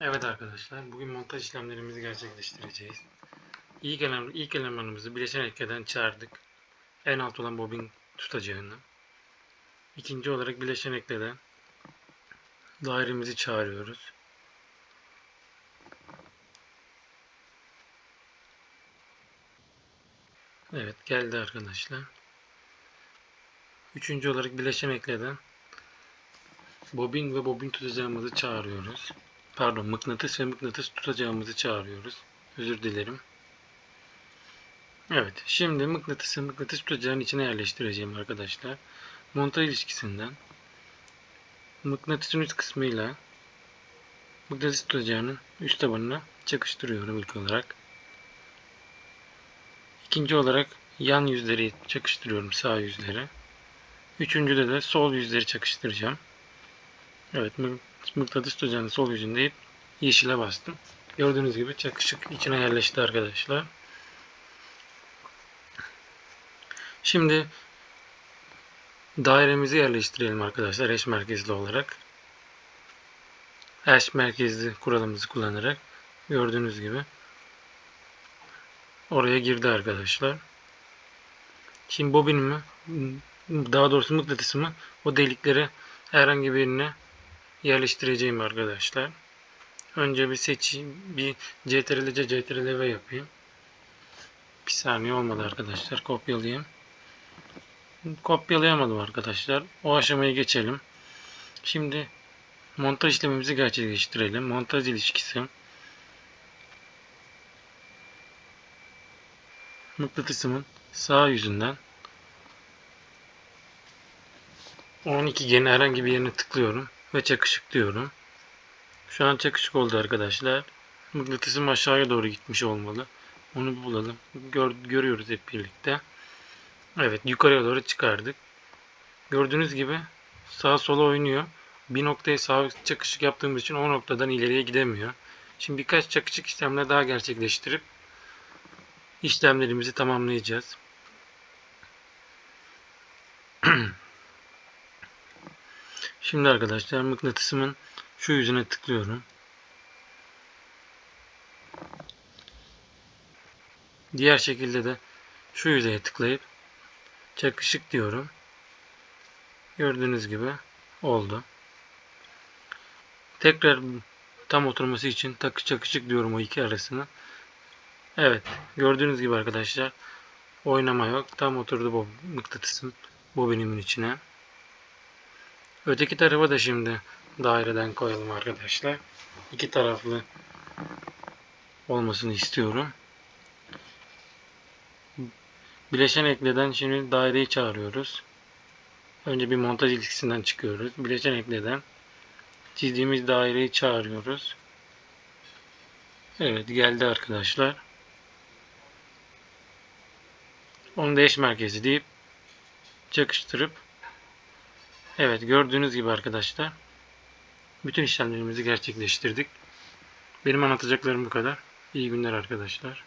Evet arkadaşlar, bugün montaj işlemlerimizi gerçekleştireceğiz. İlk, ele ilk elemanımızı bileşen ekleden çağırdık. En alt olan bobin tutacağını. İkinci olarak bileşen ekleden dairemizi çağırıyoruz. Evet, geldi arkadaşlar. Üçüncü olarak bileşen ekleden bobin ve bobin tutacağımızı çağırıyoruz. Pardon, mıknatıs ve mıknatıs tutacağımızı çağırıyoruz. Özür dilerim. Evet, şimdi mıknatısı mıknatıs tutacağın içine yerleştireceğim arkadaşlar. Montaj ilişkisinden mıknatısın üst kısmıyla mıknatıs tutacağının üst tabanına çakıştırıyorum ilk olarak. İkinci olarak yan yüzleri çakıştırıyorum sağ yüzleri. Üçüncüde de sol yüzleri çakıştıracağım. Evet mıknatıs tutacağının sol yüzünde yeşile bastım. Gördüğünüz gibi çakışık içine yerleşti arkadaşlar. Şimdi dairemizi yerleştirelim arkadaşlar eş merkezli olarak. Eş merkezli kuralımızı kullanarak gördüğünüz gibi oraya girdi arkadaşlar. Şimdi bobinimi daha doğrusu mıknatısımı o deliklere herhangi birine yerleştireceğim arkadaşlar. Önce bir seçeyim. Bir CTRL C CTRL V yapayım. Bir saniye olmadı arkadaşlar. Kopyalayayım. Kopyalayamadım arkadaşlar. O aşamayı geçelim. Şimdi montaj işlemimizi gerçekleştirelim. Montaj ilişkisi. Mıknatısımın sağ yüzünden 12 genin herhangi bir yerine tıklıyorum ve çakışık diyorum. Şu an çakışık oldu arkadaşlar. Mıknatısım aşağıya doğru gitmiş olmalı. Onu bulalım. Gör, görüyoruz hep birlikte. Evet yukarıya doğru çıkardık. Gördüğünüz gibi sağa sola oynuyor. Bir noktaya sağ çakışık yaptığımız için o noktadan ileriye gidemiyor. Şimdi birkaç çakışık işlemler daha gerçekleştirip işlemlerimizi tamamlayacağız. Şimdi arkadaşlar mıknatısımın şu yüzüne tıklıyorum. Diğer şekilde de şu yüzeye tıklayıp çakışık diyorum. Gördüğünüz gibi oldu. Tekrar tam oturması için takı çakışık diyorum o iki arasını. Evet gördüğünüz gibi arkadaşlar oynama yok. Tam oturdu bu mıknatısın bobinimin içine. Öteki tarafa da şimdi daireden koyalım arkadaşlar. İki taraflı olmasını istiyorum. Bileşen ekleden şimdi daireyi çağırıyoruz. Önce bir montaj ilişkisinden çıkıyoruz. Bileşen ekleden çizdiğimiz daireyi çağırıyoruz. Evet geldi arkadaşlar. Onu da eş merkezi deyip çakıştırıp Evet gördüğünüz gibi arkadaşlar bütün işlemlerimizi gerçekleştirdik. Benim anlatacaklarım bu kadar. İyi günler arkadaşlar.